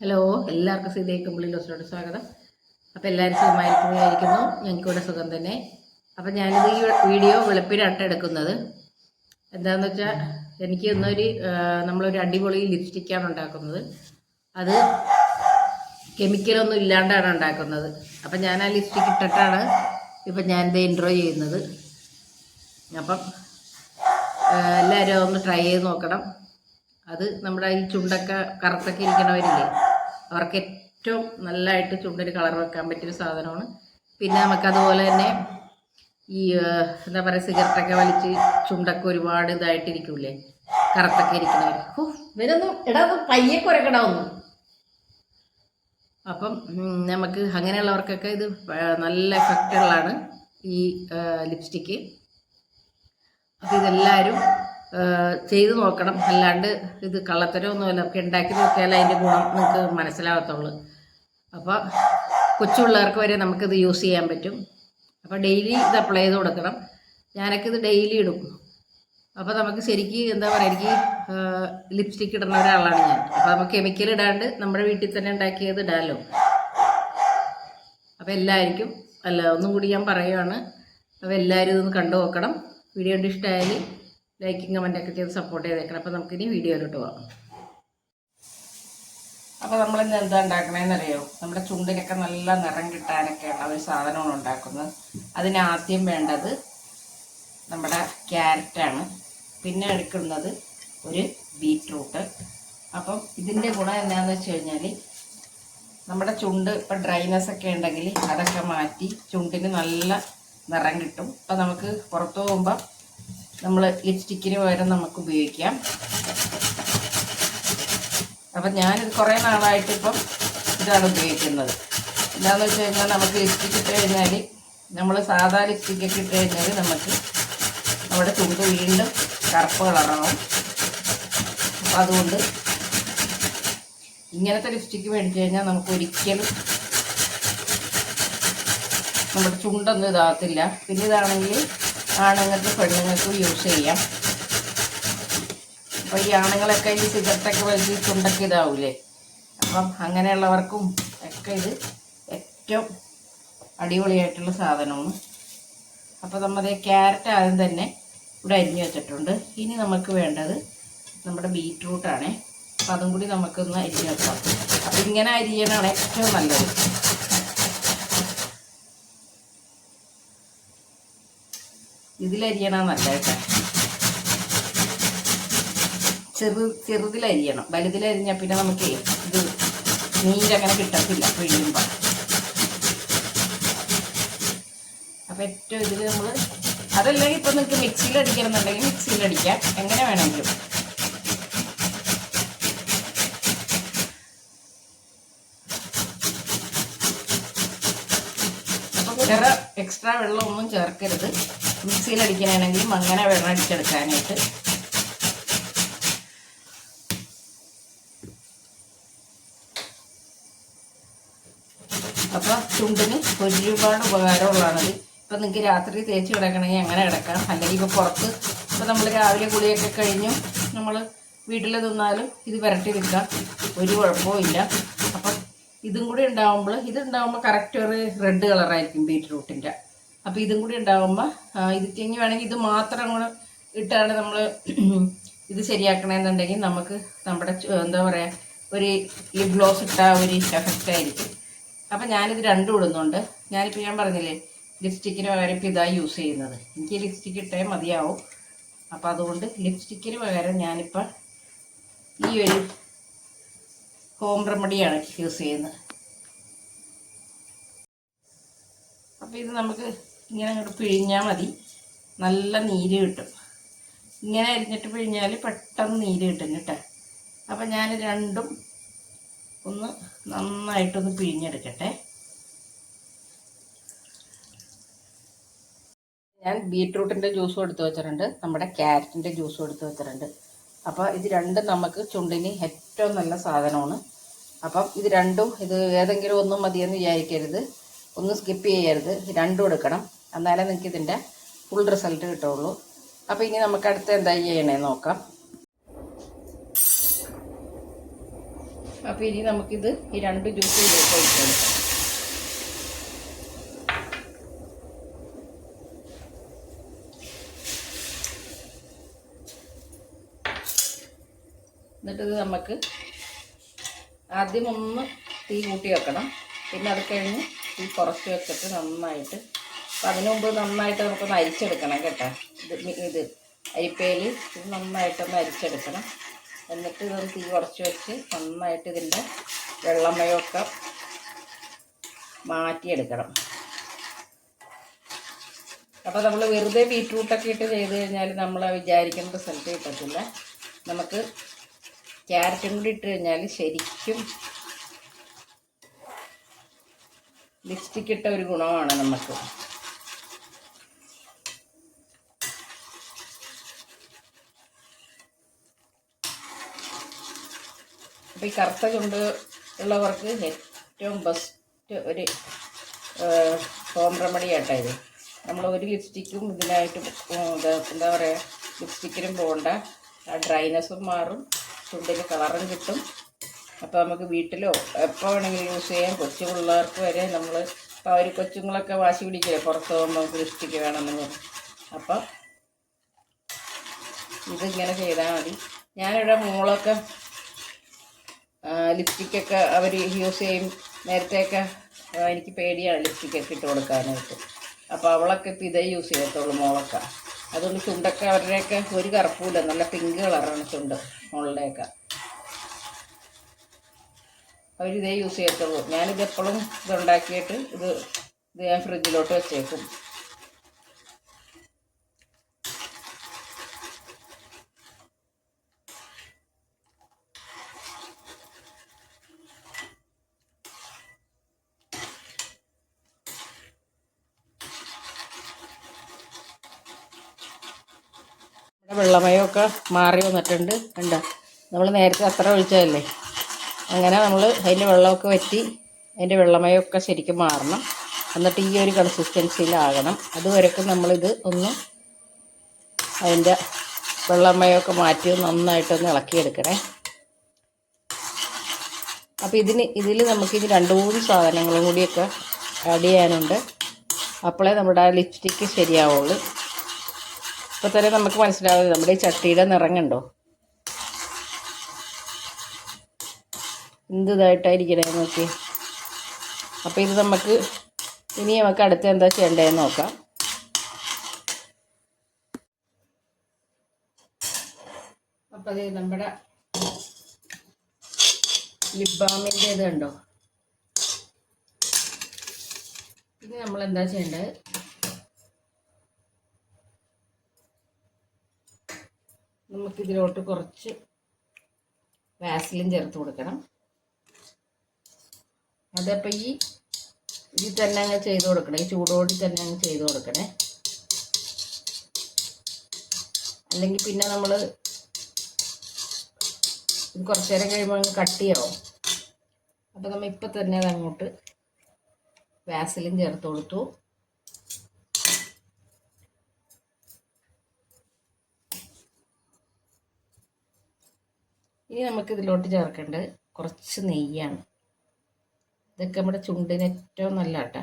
Hello എല്ലാവർക്കും സീതയ്ക്ക് കുമ്പിളി ലോസിലോട്ട് സ്വാഗതം. അപ്പോൾ എല്ലാവരും സുഖമായിരിക്കുന്നതായിരിക്കുന്നു ഞങ്ങൾക്കിവിടെ സുഖം തന്നെ. അപ്പം ഞാനിത് ഈ വീഡിയോ വെളുപ്പിനാട്ട് എടുക്കുന്നത്. എന്താണെന്ന് വെച്ചാൽ എനിക്ക് ഇന്നൊരു നമ്മളൊരു അടിപൊളി ലിപ്സ്റ്റിക്കാണ് ഉണ്ടാക്കുന്നത്. അത് കെമിക്കലൊന്നും ഇല്ലാണ്ടാണ് ഉണ്ടാക്കുന്നത്. അപ്പം ഞാൻ ആ ലിപ്സ്റ്റിക്ക് ഇട്ടിട്ടാണ് ഇപ്പം ഞാനിത് ഇൻട്രോ ചെയ്യുന്നത്. അപ്പം എല്ലാവരും ഒന്ന് ട്രൈ ചെയ്ത് നോക്കണം. അത് നമ്മുടെ ഈ ചുണ്ടൊക്കെ കറുത്തൊക്കെ ഇരിക്കണവരില്ലേ അവർക്ക് ഏറ്റവും നല്ലതായിട്ട് ചുണ്ടിന് കളർ വെക്കാൻ പറ്റിയൊരു സാധനമാണ്. പിന്നെ നമുക്കതുപോലെ തന്നെ ഈ എന്താ പറയുക സിഗരറ്റൊക്കെ വലിച്ച് ചുണ്ടൊക്കെ ഒരുപാട് ഇതായിട്ടിരിക്കൂലേ കറുത്തൊക്കെ ഇരിക്കണവർ ഇവരൊന്നും എടാ പയ്യെ കുരക്കടാ അപ്പം നമുക്ക് അങ്ങനെയുള്ളവർക്കൊക്കെ ഇത് നല്ല എഫക്റ്റുകളാണ് ഈ ലിപ്സ്റ്റിക്ക് അപ്പോൾ ഇതെല്ലാവരും ചെയ്ത് നോക്കണം. അല്ലാണ്ട് ഇത് കള്ളത്തരമൊന്നുമല്ല. ഒക്കെ ഉണ്ടാക്കി നോക്കിയാൽ അതിന്റെ ഗുണം നിങ്ങൾക്ക് മനസ്സിലാകത്തുള്ളൂ അപ്പോൾ കൊച്ചു പിള്ളേർക്ക് വരെ നമുക്കിത് യൂസ് ചെയ്യാൻ പറ്റും. അപ്പോൾ ഡെയിലി ഇത് അപ്ലൈ ചെയ്ത് കൊടുക്കണം. ഞാനൊക്കെ ഇത് ഡെയിലി ഇടും. അപ്പോൾ നമുക്ക് ശരിക്ക് എന്താ പറയുക എനിക്ക് ലിപ്സ്റ്റിക്ക് ഇടുന്ന ഒരാളാണ് ഞാൻ. അപ്പോൾ നമുക്ക് കെമിക്കൽ ഇടാണ്ട് നമ്മുടെ വീട്ടിൽ തന്നെ ഉണ്ടാക്കിയത് ഇടാമല്ലോ അപ്പോൾ എല്ലാവർക്കും അല്ല ഒന്നും കൂടി ഞാൻ പറയുവാണ്. അപ്പോൾ എല്ലാവരും ഇതൊന്ന് കണ്ടു നോക്കണം. വീഡിയോ കണ്ട് ഇഷ്ടമായാൽ ലൈക്കും കമന്റൊക്കെ ചെയ്ത് സപ്പോർട്ട് ചെയ്തേക്കണം. അപ്പോൾ നമുക്കിനി വീഡിയോയിലോട്ട് പോകാം അപ്പോൾ നമ്മൾ ഇന്ന് എന്താ ഉണ്ടാക്കണേന്നറിയോ? നമ്മുടെ ചുണ്ടിനൊക്കെ നല്ല നിറം കിട്ടാനൊക്കെയുള്ള ഒരു സാധനമാണ് ഉണ്ടാക്കുന്നത്. അതിനാദ്യം വേണ്ടത് നമ്മുടെ ക്യാരറ്റാണ് പിന്നെ എടുക്കുന്നത് ഒരു ബീറ്റ്റൂട്ട്. അപ്പം ഇതിന്റെ ഗുണം എന്താണെന്ന് വെച്ച് കഴിഞ്ഞാൽ നമ്മുടെ ചുണ്ട് ഇപ്പം ഡ്രൈനെസ് ഒക്കെ ഉണ്ടെങ്കിൽ അതൊക്കെ മാറ്റി ചുണ്ടിന് നല്ല നിറം കിട്ടും. അപ്പം നമുക്ക് പുറത്തു പോകുമ്പോൾ നമ്മൾ ലിപ്സ്റ്റിക്കിന് പകരം നമുക്ക് ഉപയോഗിക്കാം. അപ്പം ഞാനിത് കുറേ നാളായിട്ട് ഇപ്പം ഇതാണ് ഉപയോഗിക്കുന്നത്. എന്താണെന്ന് വെച്ച് കഴിഞ്ഞാൽ നമുക്ക് ലിപ്സ്റ്റിക്ക് ഇട്ട് കഴിഞ്ഞാൽ നമ്മൾ സാധാ ലിപ്സ്റ്റിക്കൊക്കെ ഇട്ട് കഴിഞ്ഞാൽ നമുക്ക് നമ്മുടെ തുണ്ട് വീണ്ടും കറുപ്പ് കളറാവും. അപ്പം അതുകൊണ്ട് ഇങ്ങനത്തെ ലിപ്സ്റ്റിക്ക് മേടിച്ചു കഴിഞ്ഞാൽ നമുക്ക് ഒരിക്കലും നമ്മുടെ ചുണ്ടൊന്നും ഇതാകത്തില്ല. പിന്നെ ഇതാണെങ്കിൽ ആണുങ്ങൾക്ക് പെണ്ണുങ്ങൾക്കും യൂസ് ചെയ്യാം. അപ്പോൾ ഈ ആണുങ്ങളൊക്കെ ഈ സിഗരറ്റൊക്കെ വലിച്ച് ചുണ്ടൊക്കെ ഇതാവൂലേ? അപ്പം അങ്ങനെയുള്ളവർക്കും ഒക്കെ ഇത് ഏറ്റവും അടിപൊളിയായിട്ടുള്ള സാധനമാണ്. അപ്പോൾ നമ്മുടെ ക്യാരറ്റ് ആദ്യം തന്നെ ഇവിടെ അരിഞ്ഞു വെച്ചിട്ടുണ്ട്. ഇനി നമുക്ക് വേണ്ടത് നമ്മുടെ ബീറ്റ്റൂട്ടാണേ. അപ്പം അതും കൂടി നമുക്കൊന്ന് അരിഞ്ഞു വെക്കാം. അപ്പം ഇങ്ങനെ അരിയണമാണ് ഏറ്റവും നല്ലത്. ഇതിലരിയണം നല്ല ചെറു ചെറുതിലരിയണം. വലുതിലരിഞ്ഞാൽ പിന്നെ നമുക്ക് ഇത് നീരങ്ങനെ കിട്ടത്തില്ല പിഴിയുമ്പോൾ അപ്പം ഏറ്റവും ഇതിൽ നമ്മൾ അതല്ലെങ്കിൽ ഇപ്പം നിങ്ങൾക്ക് മിക്സിയിൽ അടിക്കണമെന്നുണ്ടെങ്കിൽ മിക്സിയിൽ അടിക്കാം എങ്ങനെ വേണമെങ്കിലും എക്സ്ട്രാ വെള്ളമൊന്നും ചേർക്കരുത്. മിക്സിയിൽ അടിക്കാനാണെങ്കിലും അങ്ങനെ വെള്ളം അടിച്ചെടുക്കാനായിട്ട് അപ്പോൾ ചുണ്ടിന് ഒരുപാട് ഉപകാരമുള്ളതാണത്. ഇപ്പം നിങ്ങൾക്ക് രാത്രി തേച്ച് കിടക്കണമെങ്കിൽ അങ്ങനെ കിടക്കാം അല്ലെങ്കിൽ ഇപ്പോൾ പുറത്ത് ഇപ്പോൾ നമ്മൾ രാവിലെ കുളിയൊക്കെ കഴിഞ്ഞു നമ്മൾ വീട്ടിൽ തിന്നാലും ഇത് പുരട്ടി വെക്കാം. ഒരു കുഴപ്പവും ഇല്ല. അപ്പം ഇതും കൂടി ഉണ്ടാവുമ്പോൾ ഇത് ഉണ്ടാവുമ്പോൾ കറക്റ്റ് ഒരു റെഡ് കളറായിരിക്കും ബീറ്റ്റൂട്ടിന്റെ അപ്പോൾ ഇതും കൂടി ഉണ്ടാകുമ്പോൾ ഇത് തെങ്ങി വേണമെങ്കിൽ ഇത് മാത്രം കൂടെ ഇട്ടാണ് നമ്മൾ ഇത് ശരിയാക്കണമെന്നുണ്ടെങ്കിൽ നമുക്ക് നമ്മുടെ എന്താ പറയുക ഒരു ലിപ് ഗ്ലോസ് ഇട്ട ഒരു എഫക്റ്റ് ആയിരിക്കും. അപ്പം ഞാനിത് രണ്ടും ഇടുന്നുണ്ട്. ഞാനിപ്പോൾ ഞാൻ പറഞ്ഞില്ലേ ലിപ്സ്റ്റിക്കിന് പകരം ഇപ്പോൾ ഇതാണ് യൂസ് ചെയ്യുന്നത്. എനിക്ക് ലിപ്സ്റ്റിക്ക് ഇട്ടേ മതിയാവും. അപ്പോൾ അതുകൊണ്ട് ലിപ്സ്റ്റിക്കിന് പകരം ഞാനിപ്പോൾ ഈ ഒരു ഹോം റെമഡിയാണ് യൂസ് ചെയ്യുന്നത്. അപ്പോൾ ഇത് നമുക്ക് ഇങ്ങനെ അങ്ങോട്ട് പിഴിഞ്ഞാൽ മതി. നല്ല നീര് കിട്ടും. ഇങ്ങനെ അരിഞ്ഞിട്ട് പിഴിഞ്ഞാൽ പെട്ടെന്ന് നീര് കിട്ടും കേട്ടോ. അപ്പം ഞാൻ രണ്ടും ഒന്ന് നന്നായിട്ടൊന്ന് പിഴിഞ്ഞെടുക്കട്ടെ. ഞാൻ ബീട്രൂട്ടിന്റെ ജ്യൂസും എടുത്ത് വെച്ചിട്ടുണ്ട്. നമ്മുടെ ക്യാരറ്റിന്റെ ജ്യൂസും എടുത്ത് വെച്ചിട്ടുണ്ട്. അപ്പോൾ ഇത് രണ്ടും നമുക്ക് ചുണ്ടിന് ഏറ്റവും നല്ല സാധനമാണ്. അപ്പം ഇത് രണ്ടും ഇത് ഏതെങ്കിലും ഒന്നും മതിയെന്ന് വിചാരിക്കരുത്. ഒന്നും സ്കിപ്പ് ചെയ്യരുത്. രണ്ടും എടുക്കണം. എന്നാലേ നിങ്ങൾക്ക് ഇതിന്റെ ഫുൾ റിസൾട്ട് കിട്ടുള്ളൂ. അപ്പോൾ ഇനി നമുക്ക് അടുത്ത് എന്താ ചെയ്യണേ നോക്കാം. അപ്പോൾ ഇനി നമുക്കിത് ഈ രണ്ട് ജ്യൂസ് ഇതിലേക്ക് ഒഴിച്ചു കൊടുക്കാം. എന്നിട്ടിത് നമുക്ക് ആദ്യം ഒന്ന് തീ കൂട്ടി വെക്കണം. പിന്നെ അത് കഴിഞ്ഞ് തീ കുറച്ച് വെച്ചിട്ട് നന്നായിട്ട് അപ്പം അതിനു മുമ്പ് നന്നായിട്ട് നമുക്കൊന്ന് അരിച്ചെടുക്കണം കേട്ടോ. ഇത് ഇത് അരിപ്പയിൽ ഇത് നന്നായിട്ടൊന്ന് അരിച്ചെടുക്കണം. എന്നിട്ട് ഇതൊന്ന് തീ കുറച്ച് വെച്ച് നന്നായിട്ട് ഇതിന്റെ വെള്ളമയമൊക്കെ മാറ്റിയെടുക്കണം. അപ്പോൾ നമ്മൾ വെറുതെ ബീറ്റ്റൂട്ടൊക്കെ ഇട്ട് ചെയ്ത് കഴിഞ്ഞാൽ നമ്മൾ വിചാരിക്കുന്ന റിസൾട്ട് കിട്ടത്തില്ല. നമുക്ക് ക്യാരറ്റും കൂടി ഇട്ട് കഴിഞ്ഞാൽ ശരിക്കും ലിപ്സ്റ്റിക് ഇട്ട ഒരു ഗുണമാണ് നമുക്ക്. അപ്പോൾ ഈ കറുത്ത ചുണ്ട് ഉള്ളവർക്ക് ഏറ്റവും ബെസ്റ്റ് ഒരു ഹോം റെമഡി ആട്ടോ ഇത് നമ്മൾ ഒരു ലിപ്സ്റ്റിക്കും ഇതിനായിട്ട് എന്താ പറയുക ലിപ്സ്റ്റിക്കിനും പോകണ്ട ആ ഡ്രൈനെസ്സും മാറും ചുണ്ടിന് കളറും കിട്ടും. അപ്പോൾ നമുക്ക് വീട്ടിലോ എപ്പോൾ വേണമെങ്കിലും യൂസ് ചെയ്യാം. കൊച്ചു പിള്ളേർക്ക് വരെ നമ്മൾ ഇപ്പോൾ അവർ കൊച്ചുങ്ങളൊക്കെ വാശി പിടിക്കില്ലേ? പുറത്ത് പോകുമ്പോൾ നമുക്ക് ലിപ്സ്റ്റിക്ക് വേണമെന്ന്. അപ്പം ഇതിങ്ങനെ ചെയ്താൽ മതി. ഞാനിവിടെ മോളൊക്കെ ലിപ്സ്റ്റിക്കൊക്കെ അവർ യൂസ് ചെയ്യും. നേരത്തെയൊക്കെ എനിക്ക് പേടിയാണ് ലിപ്സ്റ്റിക്കൊക്കെ ഇട്ട് കൊടുക്കാനായിട്ട്. അപ്പോൾ അവളൊക്കെ ഇപ്പോൾ ഇതേ യൂസ് ചെയ്യത്തുള്ളൂ മോളൊക്കെ. അതുകൊണ്ട് ചുണ്ടൊക്കെ അവരുടെയൊക്കെ ഒരു കറുപ്പൂല നല്ല പിങ്ക് കളറാണ് ചുണ്ട് മോളുടെയൊക്കെ. അവരിതേ യൂസ് ചെയ്യത്തുള്ളൂ. ഞാനിതെപ്പോഴും ഇതുണ്ടാക്കിയിട്ട് ഇത് ഇത് ഞാൻ ഫ്രിഡ്ജിലോട്ട് വെച്ചേക്കും. വെള്ളമയമൊക്കെ മാറി വന്നിട്ടുണ്ട്. കണ്ടോ? നമ്മൾ നേരത്തെ അത്ര ഒഴിച്ചതല്ലേ? അങ്ങനെ നമ്മൾ അതിന്റെ വെള്ളമൊക്കെ വറ്റി അതിന്റെ വെള്ളമയമൊക്കെ ശരിക്കും മാറണം. എന്നിട്ട് ഈ ഒരു കൺസിസ്റ്റൻസിയിലാകണം അതുവരെക്കും നമ്മളിത് ഒന്ന് അതിന്റെ വെള്ളമയമൊക്കെ മാറ്റി നന്നായിട്ടൊന്ന് ഇളക്കിയെടുക്കണേ. അപ്പോൾ ഇതിന് ഇതിൽ നമുക്കിനി രണ്ട് മൂന്ന് സാധനങ്ങളും കൂടിയൊക്കെ ആഡ് ചെയ്യാനുണ്ട്. അപ്പോഴേ നമ്മുടെ ആ ലിപ്സ്റ്റിക്ക് ശരിയാവുള്ളൂ. ഇപ്പോൾ തന്നെ നമുക്ക് മനസ്സിലാവും നമ്മുടെ ഈ ചട്ടിയുടെ നിറം കണ്ടോ? എന്ത് ഇതായിട്ടായിരിക്കണേ നോക്കി. അപ്പോൾ ഇത് നമുക്ക് ഇനി നമുക്ക് അടുത്ത് എന്താ ചെയ്യേണ്ടതെന്ന് നോക്കാം. അപ്പോൾ അത് നമ്മുടെ ലിബാമിന്റെ ബാമിന്റെ ഇത് കണ്ടോ? ഇത് നമ്മൾ എന്താ ചെയ്യേണ്ടത്? നമുക്കിതിലോട്ട് കുറച്ച് വാസലിൻ ചേർത്ത് കൊടുക്കണം. അതപ്പോൾ ഈ ഇതിൽ തന്നെ അങ്ങ് ചെയ്ത് കൊടുക്കണം. ഈ ചൂടോടി തന്നെ അങ്ങ് ചെയ്ത് കൊടുക്കണേ. അല്ലെങ്കിൽ പിന്നെ നമ്മൾ ഇത് കുറച്ച് നേരം കഴിയുമ്പോൾ അങ്ങ് കട്ടിയാവും അപ്പോൾ നമ്മൾ ഇപ്പം തന്നെ അങ്ങോട്ട് വാസലിൻ ചേർത്ത് കൊടുത്തു. ഇനി നമുക്ക് ഇതിലോട്ട് ചേർക്കേണ്ടത് കുറച്ച് നെയ്യാണ്. ഇതൊക്കെ നമ്മുടെ ചുണ്ടിന് ഏറ്റവും നല്ല കേട്ടോ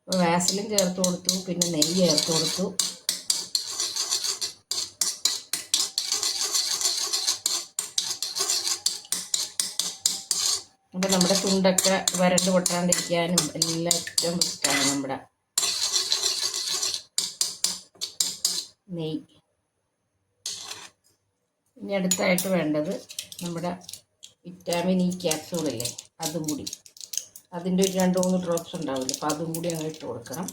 അപ്പോൾ വാസലിൻ ചേർത്ത് കൊടുത്തു പിന്നെ നെയ്യ് ചേർത്ത് കൊടുത്തു. അപ്പോൾ നമ്മുടെ ചുണ്ടൊക്കെ വരണ്ട് പൊട്ടാണ്ടിരിക്കാനും എല്ലാം ഏറ്റവും ബെസ്റ്റാണ് നമ്മുടെ നെയ്യ്. ഇനി അടുത്തായിട്ട് വേണ്ടത് നമ്മുടെ വിറ്റാമിൻ ഇ ക്യാപ്സൂളില്ലേ അതും കൂടി. അതിന്റെ ഒരു രണ്ട് മൂന്ന് ഡ്രോപ്സ് ഉണ്ടാവില്ല അപ്പോൾ അതും കൂടി അങ്ങ് ഇട്ട് കൊടുക്കണം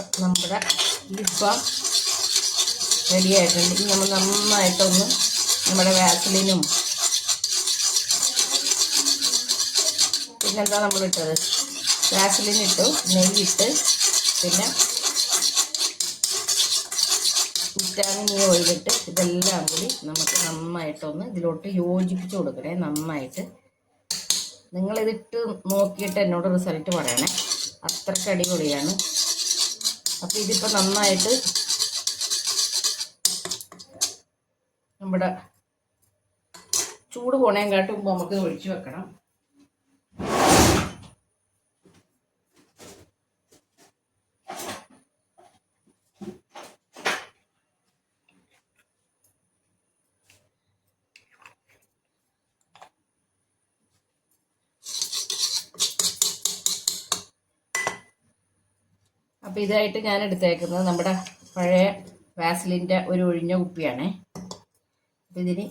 അപ്പം നമ്മുടെ ലിപ്പം റെഡി ആയിട്ടുണ്ട് നമ്മൾ നന്നായിട്ടൊന്ന് നമ്മുടെ വാസലിനും പിന്നെന്താ നമ്മൾ ഇട്ടത്? ഇട്ടു നെയ്യിട്ട് പിന്നെ വിറ്റാമിൻ ഇ ഓയിലിട്ട് ഇതെല്ലാം കൂടി നമുക്ക് നന്നായിട്ടൊന്ന് ഇതിലോട്ട് യോജിപ്പിച്ച് കൊടുക്കണേ നന്നായിട്ട്. നിങ്ങളിതിട്ട് നോക്കിയിട്ട് എന്നോട് റിസൾട്ട് പറയണേ. അത്രയ്ക്ക് അടിപൊളിയാണ്. അപ്പോൾ ഇതിപ്പോൾ നന്നായിട്ട് നമ്മുടെ ചൂട് പോണേം കാട്ടുമ്പോൾ നമുക്ക് ഒഴിച്ചു വെക്കണം. അപ്പോൾ ഇതായിട്ട് ഞാൻ എടുത്തേക്കുന്നത് നമ്മുടെ പഴയ വാസലിന്റെ ഒരു ഒഴിഞ്ഞ കുപ്പിയാണേ. അപ്പം ഇതിന്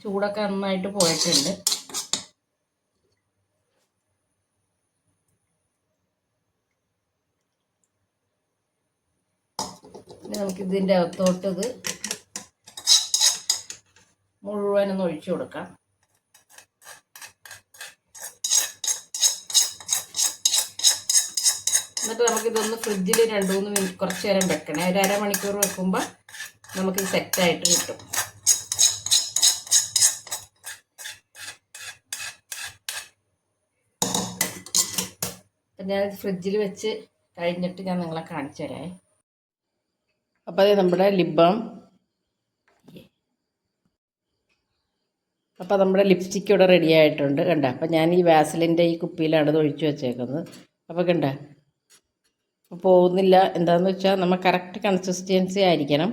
ചൂടൊക്കെ നന്നായിട്ട് പോയിട്ടുണ്ട്. നമുക്ക് ഇതിന്റെ അകത്തോട്ട് ഇത് മുഴുവനൊന്ന് ഒഴിച്ചു കൊടുക്കാം. എന്നിട്ട് നമുക്കിതൊന്ന് ഫ്രിഡ്ജിൽ രണ്ട് മൂന്ന് മിനിറ്റ് കുറച്ച് നേരം വെക്കണേ. ഒരു അരമണിക്കൂർ വെക്കുമ്പോൾ നമുക്ക് സെറ്റായിട്ട് കിട്ടും. ഞാൻ ഫ്രിഡ്ജിൽ വെച്ച് കഴിഞ്ഞിട്ട് ഞാൻ നിങ്ങളെ കാണിച്ചു തരാം. അപ്പോൾ അത് നമ്മുടെ ലിബാം. അപ്പോൾ നമ്മുടെ ലിപ്സ്റ്റിക്ക് ഇവിടെ റെഡി ആയിട്ടുണ്ട്. കണ്ട? അപ്പം ഞാൻ ഈ വാസലിന്റെ ഈ കുപ്പിയിലാണ് ഇത് ഒഴിച്ചു വെച്ചേക്കുന്നത്. അപ്പോൾ കണ്ട? അപ്പോൾ പോകുന്നില്ല. എന്താണെന്ന് വെച്ചാൽ നമ്മൾ കറക്റ്റ് കൺസിസ്റ്റൻസി ആയിരിക്കണം.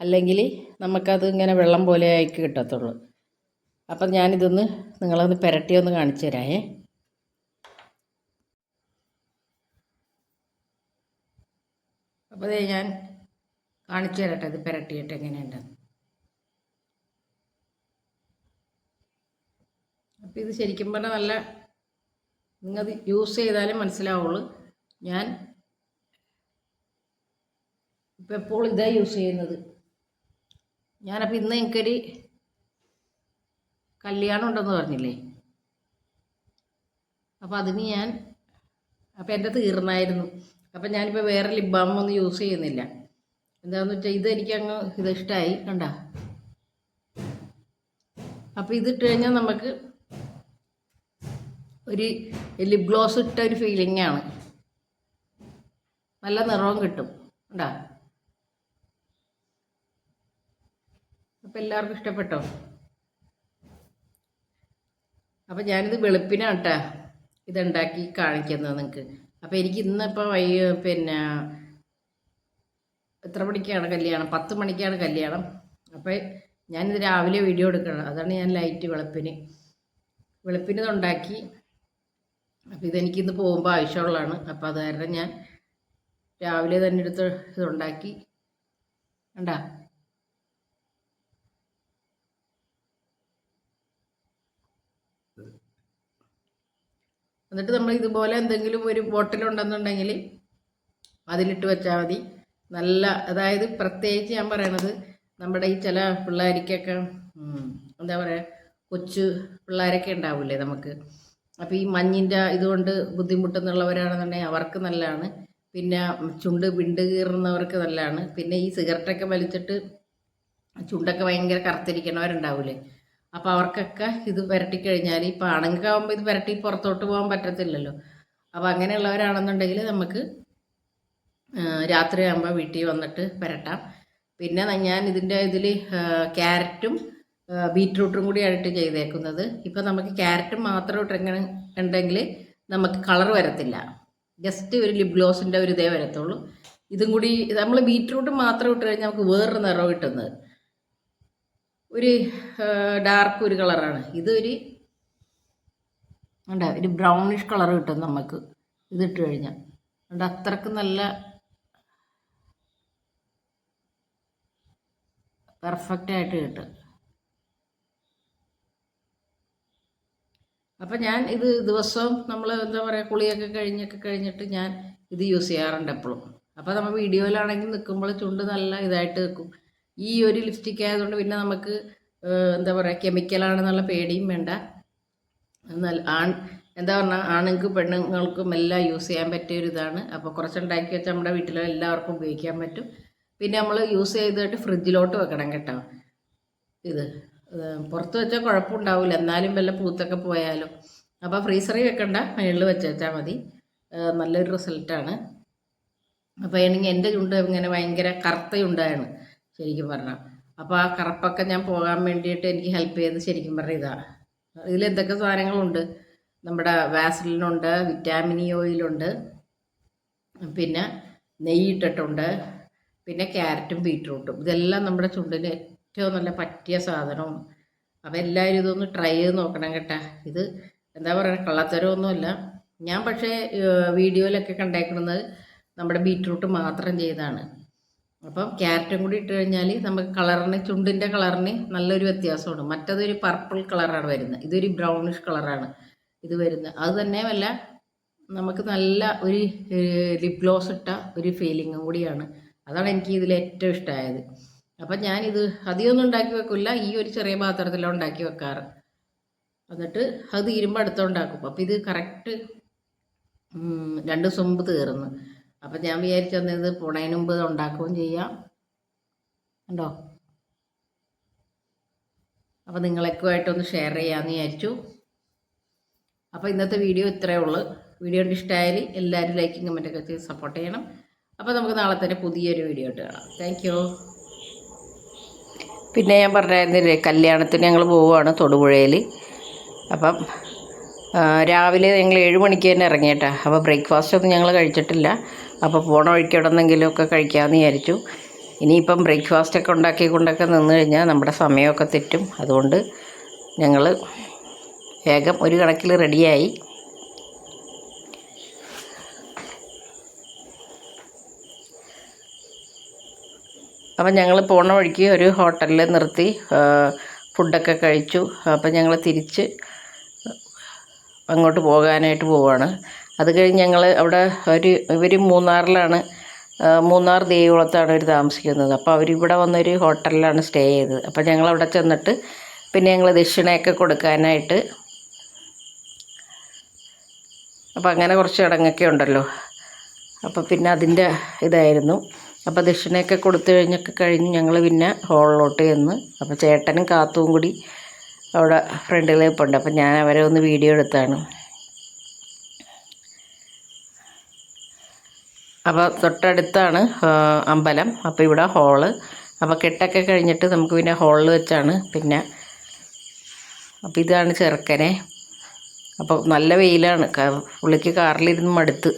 അല്ലെങ്കിൽ നമുക്കത് ഇങ്ങനെ വെള്ളം പോലെ ആയിക്ക് കിട്ടത്തുള്ളൂ. അപ്പം ഞാനിതൊന്ന് നിങ്ങളൊന്ന് പുരട്ടി ഒന്ന് കാണിച്ചു തരാമേ അപ്പോൾ ഞാൻ കാണിച്ചു തരട്ടെ ഇത് പുരട്ടിയിട്ട് എങ്ങനെയുണ്ടെന്ന് അപ്പോൾ ഇത് ശരിക്കും പറഞ്ഞാൽ നല്ല നിങ്ങൾ യൂസ് ചെയ്താലേ മനസ്സിലാവുള്ളൂ. ഞാൻ ഇപ്പം എപ്പോൾ ഇതാ യൂസ് ചെയ്യുന്നത്. ഞാനപ്പോൾ ഇന്ന് എനിക്കൊരു കല്യാണം ഉണ്ടെന്ന് പറഞ്ഞില്ലേ? അപ്പോൾ അതിന് ഞാൻ അപ്പോൾ എന്റെ തീർന്നായിരുന്നു. അപ്പം ഞാനിപ്പോൾ വേറെ ലിപ് ബാം ഒന്നും യൂസ് ചെയ്യുന്നില്ല. എന്താണെന്ന് വെച്ചാൽ ഇത് എനിക്കങ്ങ് ഇത് ഇഷ്ടമായി കണ്ട? അപ്പോൾ ഇതിട്ട് കഴിഞ്ഞാൽ നമുക്ക് ഒരു ലിപ് ഗ്ലോസ് ഇട്ട ഒരു ഫീലിംഗ് ആണ്. നല്ല നിറവും കിട്ടും കണ്ടാ? അപ്പം എല്ലാവർക്കും ഇഷ്ടപ്പെട്ടോ? അപ്പം ഞാനിത് വെളുപ്പിനാണ് കേട്ടാ ഇതുണ്ടാക്കി കാണിക്കുന്നത് നിങ്ങൾക്ക് അപ്പോൾ എനിക്ക് ഇന്നിപ്പോൾ വൈ പിന്നെ എത്ര മണിക്കാണ് കല്യാണം? പത്ത് മണിക്കാണ് കല്യാണം. അപ്പോൾ ഞാനിത് രാവിലെ വീഡിയോ എടുക്കണം. അതാണ് ഞാൻ ലൈറ്റ് വെളുപ്പിന്. വെളുപ്പിന് ഇതുണ്ടാക്കി. അപ്പോൾ ഇതെനിക്കിന്ന് പോകുമ്പോൾ ആവശ്യമുള്ളതാണ്. അപ്പോൾ അത് കാരണം ഞാൻ രാവിലെ തന്നെ എടുത്ത് ഇതുണ്ടാക്കി. കണ്ടാ? എന്നിട്ട് നമ്മൾ ഇതുപോലെ എന്തെങ്കിലും ഒരു ബോട്ടിലുണ്ടെന്നുണ്ടെങ്കിൽ അതിലിട്ട് വെച്ചാൽ മതി. നല്ല അതായത് പ്രത്യേകിച്ച് ഞാൻ പറയണത് നമ്മുടെ ഈ ചില പിള്ളേർക്കൊക്കെ എന്താ പറയുക കൊച്ചു പിള്ളേരൊക്കെ ഉണ്ടാവില്ലേ നമുക്ക്. അപ്പോൾ ഈ മഞ്ഞിന്റെ ഇതുകൊണ്ട് ബുദ്ധിമുട്ടുന്നുള്ളവരാണെന്നുണ്ടെങ്കിൽ അവർക്ക് നല്ലതാണ്. പിന്നെ ചുണ്ട് വിണ്ട് കീറുന്നവർക്ക് നല്ലതാണ്. പിന്നെ ഈ സിഗരറ്റൊക്കെ വലിച്ചിട്ട് ചുണ്ടൊക്കെ ഭയങ്കര കറുത്തിരിക്കണവരുണ്ടാവില്ലേ അപ്പോൾ അവർക്കൊക്കെ ഇത് വരട്ടി പുരട്ടിക്കഴിഞ്ഞാൽ ഇപ്പോൾ ആണുങ്ങൾക്കാവുമ്പോൾ ഇത് വരട്ടി പുറത്തോട്ട് പോകാൻ പറ്റത്തില്ലല്ലോ. അപ്പോൾ അങ്ങനെയുള്ളവരാണെന്നുണ്ടെങ്കിൽ നമുക്ക് രാത്രിയാകുമ്പോൾ വീട്ടിൽ വന്നിട്ട് വരട്ടാം. പിന്നെ ഞാൻ ഇതിന്റെ ഇതിൽ ക്യാരറ്റും ബീറ്റ്റൂട്ടും കൂടി ആയിട്ട് ചെയ്തേക്കുന്നത്. ഇപ്പം നമുക്ക് ക്യാരറ്റ് മാത്രം ഇട്ടെങ്ങനെ ഉണ്ടെങ്കിൽ നമുക്ക് കളർ വരത്തില്ല. ജസ്റ്റ് ഒരു ലിപ് ഗ്ലോസിന്റെ ഒരു ഇതേ വരത്തുള്ളൂ. ഇതും കൂടി നമ്മൾ ബീറ്റ്റൂട്ട് മാത്രം ഇട്ട് കഴിഞ്ഞാൽ നമുക്ക് വേറൊരു നിറം കിട്ടുന്നത്. ഒരു ഡാർക്ക് ഒരു കളറാണ് ഇതൊരു ഉണ്ട് ഒരു ബ്രൗണിഷ് കളർ കിട്ടും നമുക്ക് ഇതിട്ട് കഴിഞ്ഞാൽ അതുകൊണ്ട് അത്രയ്ക്ക് നല്ല പെർഫെക്റ്റ് ആയിട്ട് കിട്ടും. അപ്പം ഞാൻ ഇത് ദിവസവും നമ്മൾ എന്താ പറയുക കുളിയൊക്കെ കഴിഞ്ഞൊക്കെ കഴിഞ്ഞിട്ട് ഞാൻ ഇത് യൂസ് ചെയ്യാറുണ്ട് എപ്പോഴും അപ്പോൾ നമ്മൾ വീഡിയോയിലാണെങ്കിൽ നിൽക്കുമ്പോൾ ചുണ്ട് നല്ല ഇതായിട്ട് നിൽക്കും ഈ ഒരു ലിപ്സ്റ്റിക് ആയതുകൊണ്ട് പിന്നെ നമുക്ക് എന്താ പറയുക കെമിക്കലാണെന്നുള്ള പേടിയും വേണ്ട. എന്നാൽ ആൺ എന്താ പറഞ്ഞാൽ ആണുങ്ങൾക്കും പെണ്ണുങ്ങൾക്കും എല്ലാം യൂസ് ചെയ്യാൻ പറ്റിയ ഒരു ഇതാണ്. അപ്പോൾ കുറച്ചുണ്ടാക്കി വെച്ചാൽ നമ്മുടെ വീട്ടിലെ എല്ലാവർക്കും ഉപയോഗിക്കാൻ പറ്റും. പിന്നെ നമ്മൾ യൂസ് ചെയ്തിട്ട് ഫ്രിഡ്ജിലോട്ട് വെക്കണം കേട്ടോ. ഇത് പുറത്ത് വെച്ചാൽ കുഴപ്പമുണ്ടാവില്ല എന്നാലും വല്ല പൂത്തൊക്കെ പോയാലും. അപ്പോൾ ഫ്രീസറിൽ വെക്കണ്ട. മുകളിൽ വെച്ചാൽ മതി. നല്ലൊരു റിസൾട്ടാണ് അപ്പോൾ ആണെങ്കിൽ എന്റെ ചുണ്ട് ഇങ്ങനെ ഭയങ്കര കറുത്ത ചുണ്ടാണ്. ശരിക്കും പറഞ്ഞാൽ അപ്പോൾ ആ കറപ്പൊക്കെ ഞാൻ പോകാൻ വേണ്ടിയിട്ട് എനിക്ക് ഹെൽപ്പ് ചെയ്ത് ശരിക്കും പറഞ്ഞ ഇതാണ് ഇതിൽ എന്തൊക്കെ സാധനങ്ങളുണ്ട്? നമ്മുടെ വാസലിനുണ്ട് വിറ്റാമിൻ ഇ ഓയിലുണ്ട് പിന്നെ നെയ്യിട്ടിട്ടുണ്ട് പിന്നെ ക്യാരറ്റും ബീട്രൂട്ടും ഇതെല്ലാം നമ്മുടെ ചുണ്ടിന് ഏറ്റവും നല്ല പറ്റിയ സാധനവും. അപ്പോൾ എല്ലാവരും ഇതൊന്ന് ട്രൈ ചെയ്ത് നോക്കണം കേട്ടാ. ഇത് എന്താ പറയുക കള്ളത്തരമൊന്നുമല്ല. ഞാൻ പക്ഷേ വീഡിയോയിലൊക്കെ കണ്ടേക്കുന്നത് നമ്മുടെ ബീട്രൂട്ട് മാത്രം ചെയ്താണ് അപ്പം ക്യാരറ്റും കൂടി ഇട്ട് കഴിഞ്ഞാൽ നമുക്ക് കളറിന് ചുണ്ടിന്റെ കളറിന് നല്ലൊരു വ്യത്യാസമാണ് മറ്റതൊരു പർപ്പിൾ കളറാണ് വരുന്നത്. ഇതൊരു ബ്രൗണിഷ് കളറാണ് ഇത് വരുന്നത്. അത് തന്നെയുമല്ല നമുക്ക് നല്ല ഒരു ലിപ് ഗ്ലോസ് ഇട്ട ഒരു ഫീലിങ്ങും കൂടിയാണ്. അതാണ് എനിക്ക് ഇതിൽ ഏറ്റവും ഇഷ്ടമായത്. അപ്പം ഞാനിത് അധികമൊന്നും ഉണ്ടാക്കി വെക്കില്ല ഈ ഒരു ചെറിയ പാത്രത്തിലാണ് ഉണ്ടാക്കി വെക്കാറ്. എന്നിട്ട് അത് തീരുമ്പോൾ അടുത്തുണ്ടാക്കും അപ്പം ഇത് കറക്റ്റ് രണ്ട് ദിവസം മുമ്പ് തീർന്നു. അപ്പം ഞാൻ വിചാരിച്ചു തന്നത് പോണതിന് മുമ്പ് ഉണ്ടാക്കുകയും ചെയ്യാം. ഉണ്ടോ അപ്പം നിങ്ങളൊക്കെയായിട്ടൊന്ന് ഷെയർ ചെയ്യാമെന്ന് വിചാരിച്ചു. അപ്പോൾ ഇന്നത്തെ വീഡിയോ ഇത്രയേ ഉള്ളൂ. വീഡിയോ കണ്ട് ഇഷ്ടമായാൽ എല്ലാവരും ലൈക്കും കമന്റൊക്കെ ചെയ്ത് സപ്പോർട്ട് ചെയ്യണം. അപ്പോൾ നമുക്ക് നാളെ തന്നെ പുതിയൊരു വീഡിയോ ഇട്ട് കാണാം. താങ്ക് പിന്നെ ഞാൻ പറഞ്ഞായിരുന്നില്ലേ കല്യാണത്തിന് ഞങ്ങൾ പോവുകയാണ് തൊടുപുഴയിൽ അപ്പം രാവിലെ ഞങ്ങൾ ഏഴ് മണിക്ക് തന്നെ ഇറങ്ങിയിട്ടാ അപ്പോൾ ബ്രേക്ക്ഫാസ്റ്റ് ഒന്നും ഞങ്ങൾ കഴിച്ചിട്ടില്ല. അപ്പോൾ പോണ വഴിക്ക് എവിടെന്നെങ്കിലുമൊക്കെ കഴിക്കാമെന്ന് വിചാരിച്ചു. ഇനിയിപ്പം ബ്രേക്ക്ഫാസ്റ്റൊക്കെ ഉണ്ടാക്കി കൊണ്ടൊക്കെ നിന്ന് കഴിഞ്ഞാൽ നമ്മുടെ സമയമൊക്കെ തെറ്റും. അതുകൊണ്ട് ഞങ്ങൾ വേഗം ഒരു കണക്കിൽ റെഡിയായി. അപ്പം ഞങ്ങൾ പോണ വഴിക്ക് ഒരു ഹോട്ടലിൽ നിർത്തി ഫുഡൊക്കെ കഴിച്ചു. അപ്പം ഞങ്ങൾ തിരിച്ച് അങ്ങോട്ട് പോകാനായിട്ട് പോവാണ്. അത് കഴിഞ്ഞ് ഞങ്ങൾ അവിടെ ഒരു ഇവർ മൂന്നാറിലാണ് മൂന്നാർ ദേവികുളത്താണ് അവർ താമസിക്കുന്നത്. അപ്പോൾ അവരിവിടെ വന്നൊരു ഹോട്ടലിലാണ് സ്റ്റേ ചെയ്തത്. അപ്പോൾ ഞങ്ങൾ അവിടെ ചെന്നിട്ട് പിന്നെ ഞങ്ങൾ ദക്ഷിണയൊക്കെ കൊടുക്കാനായിട്ട് അപ്പോൾ അങ്ങനെ കുറച്ച് ചടങ്ങൊക്കെ ഉണ്ടല്ലോ. അപ്പോൾ പിന്നെ അതിന്റെ ഇതായിരുന്നു. അപ്പോൾ ദക്ഷിണയൊക്കെ കൊടുത്തു കഴിഞ്ഞൊക്കെ കഴിഞ്ഞ് ഞങ്ങൾ പിന്നെ ഹോളിലോട്ട് ചെന്ന് അപ്പോൾ ചേട്ടനും കാത്തും കൂടി അവിടെ ഫ്രണ്ടിലേക്ക് ഉണ്ട് അപ്പം ഞാൻ അവരെ ഒന്ന് വീഡിയോ എടുത്താണ്. അപ്പോൾ തൊട്ടടുത്താണ് അമ്പലം. അപ്പോൾ ഇവിടെ ഹോൾ അപ്പോൾ കെട്ടൊക്കെ കഴിഞ്ഞിട്ട് നമുക്ക് പിന്നെ ഹോളിൽ വെച്ചാണ് പിന്നെ അപ്പോൾ ഇതാണ് ചെറുക്കനെ. അപ്പോൾ നല്ല വെയിലാണ്. പുള്ളിക്ക് കാറിലിരുന്ന് മടുത്ത്.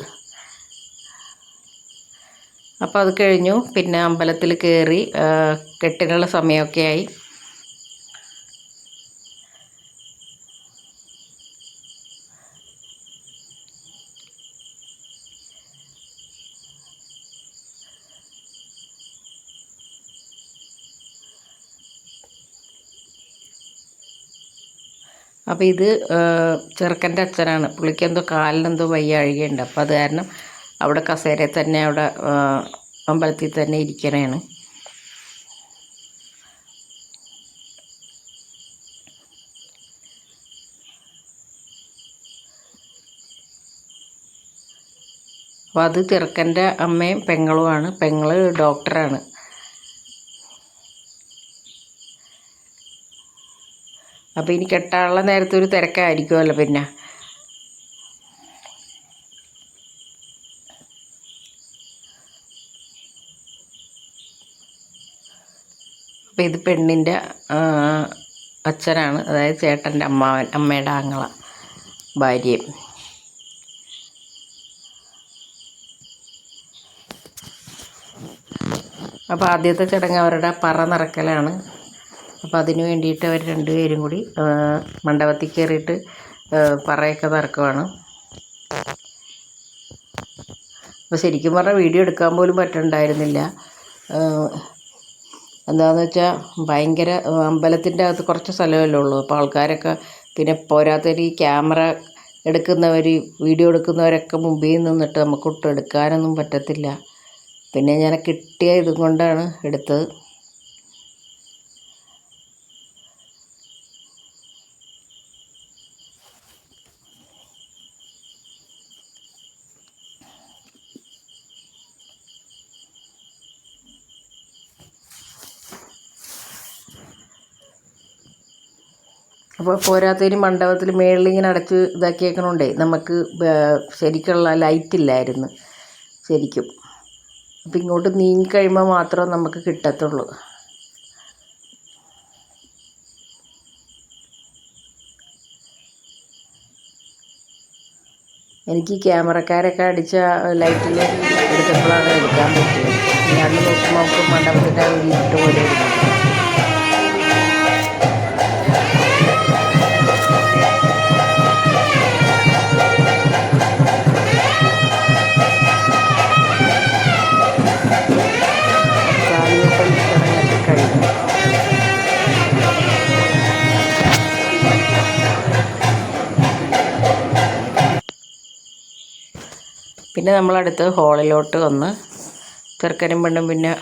അപ്പോൾ അത് കഴിഞ്ഞു. പിന്നെ അമ്പലത്തിൽ കയറി കെട്ടിനുള്ള സമയമൊക്കെ ആയി. അപ്പോൾ ഇത് ചെറുക്കന്റെ അച്ഛനാണ്. പുള്ളിക്ക് എന്തോ കാലിനെന്തോ വയ്യാഴികയുണ്ട് അപ്പോൾ അത് കാരണം അവിടെ കസേരയിൽ തന്നെ അവിടെ അമ്പലത്തിൽ തന്നെ ഇരിക്കണേണ്. അപ്പോൾ അത് ചെറുക്കന്റെ അമ്മയും പെങ്ങളുമാണ് പെങ്ങൾ ഡോക്ടറാണ്. അപ്പോൾ ഇനി കെട്ടാനുള്ള നേരത്തെ ഒരു തിരക്കായിരിക്കുമല്ലോ പിന്നെ. അപ്പോൾ ഇത് പെണ്ണിന്റെ അച്ഛനാണ്. അതായത് ചേട്ടന്റെ അമ്മാവൻ അമ്മയുടെ ആങ്ങള ഭാര്യയും അപ്പോൾ ആദ്യത്തെ ചടങ്ങ് അവരുടെ പറ നിറക്കലാണ് അപ്പോൾ അതിന് വേണ്ടിയിട്ട് അവർ രണ്ടുപേരും കൂടി മണ്ഡപത്തിൽ കയറിയിട്ട് പറയൊക്കെ തറക്കുവാണ് അപ്പോൾ ശരിക്കും പറഞ്ഞാൽ വീഡിയോ എടുക്കാൻ പോലും പറ്റണ്ടായിരുന്നില്ല. എന്താണെന്ന് വെച്ചാൽ ഭയങ്കര അമ്പലത്തിന്റെ അകത്ത് കുറച്ച് സ്ഥലമല്ലേ ഉള്ളൂ. അപ്പോൾ ആൾക്കാരൊക്കെ പിന്നെ പോരാത്തവർ ഈ ക്യാമറ എടുക്കുന്നവർ വീഡിയോ എടുക്കുന്നവരൊക്കെ മുമ്പിൽ നിന്നിട്ട് നമുക്ക് ഒട്ടും എടുക്കാനൊന്നും പറ്റത്തില്ല. പിന്നെ ഞാൻ കിട്ടിയ ഇതും കൊണ്ടാണ് എടുത്തത്. അപ്പോൾ പോരാത്തതിന് മണ്ഡപത്തിൽ മേളിൽ ഇങ്ങനെ അടച്ച് ഇതാക്കിയേക്കണോണ്ടേ. നമുക്ക് ശരിക്കുള്ള ലൈറ്റ് ഇല്ലായിരുന്നു ശരിക്കും. അപ്പം ഇങ്ങോട്ട് നീങ്ങി കഴിയുമ്പോൾ മാത്രമേ നമുക്ക് കിട്ടത്തുള്ളൂ. എനിക്ക് ക്യാമറക്കാരൊക്കെ അടിച്ച ലൈറ്റിൽ എടുത്തപ്പോഴാണ് എടുക്കാൻ പറ്റുന്നത് ഞാൻ നോക്കുമ്പോൾ നമുക്ക് മണ്ഡപത്തിന്റെ ഒരു ഇരുട്ട് പോലെ ഇരുന്നു പിന്നെ നമ്മളടുത്ത് ഹോളിലോട്ട് വന്ന് ചെറുക്കനും പെണ്ണും പിന്നെ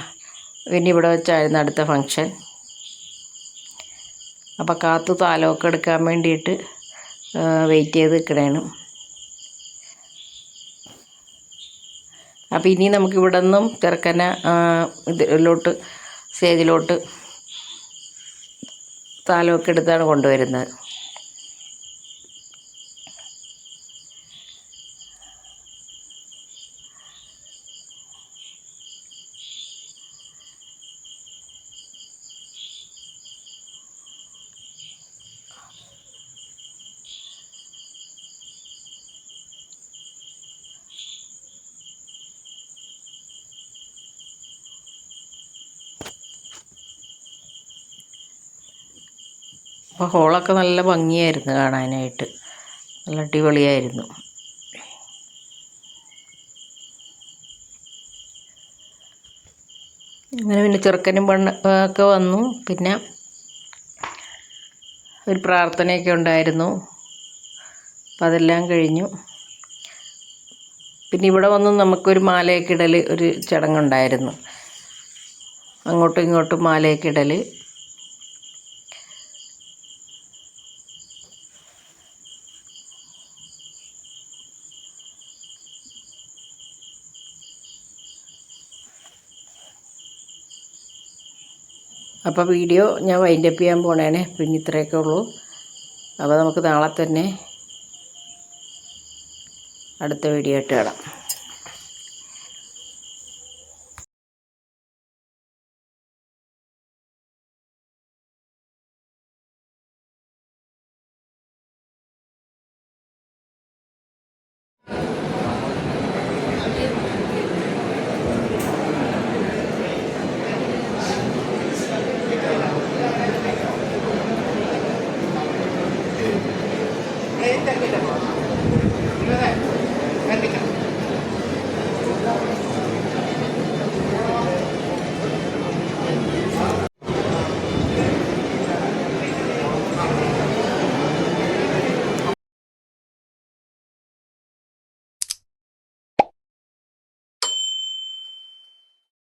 പിന്നെ ഇവിടെ വെച്ചായിരുന്നു അടുത്ത ഫങ്ഷൻ അപ്പോൾ കാത്തു താലമൊക്കെ എടുക്കാൻ വേണ്ടിയിട്ട് വെയിറ്റ് ചെയ്ത് നിൽക്കണേണ് അപ്പോൾ ഇനി നമുക്ക് ഇവിടെ നിന്നും ചെറുക്കനെ ഇതിലോട്ട് സ്റ്റേജിലോട്ട് താലമൊക്കെ എടുത്താണ് കൊണ്ടുവരുന്നത്. ഹോളൊക്കെ നല്ല ഭംഗിയായിരുന്നു കാണാനായിട്ട്. നല്ല അടിപൊളിയായിരുന്നു. അങ്ങനെ പിന്നെ ചെറുക്കനും പെണ്ണ് ഒക്കെ വന്നു. പിന്നെ ഒരു പ്രാർത്ഥനയൊക്കെ ഉണ്ടായിരുന്നു. അപ്പം അതെല്ലാം കഴിഞ്ഞു. പിന്നെ ഇവിടെ വന്ന് നമുക്കൊരു മാലയൊക്കെ ഇടൽ ഒരു ചടങ്ങുണ്ടായിരുന്നു. അങ്ങോട്ടും ഇങ്ങോട്ടും മാലയൊക്കെ ഇടൽ അപ്പോൾ വീഡിയോ ഞാൻ വൈൻഡപ്പ് ചെയ്യാൻ പോണേനെ പിന്നെ ഇത്രയൊക്കെ ഉള്ളൂ. അപ്പോൾ നമുക്ക് നാളെ തന്നെ അടുത്ത വീഡിയോ ആയിട്ട് കാണാം.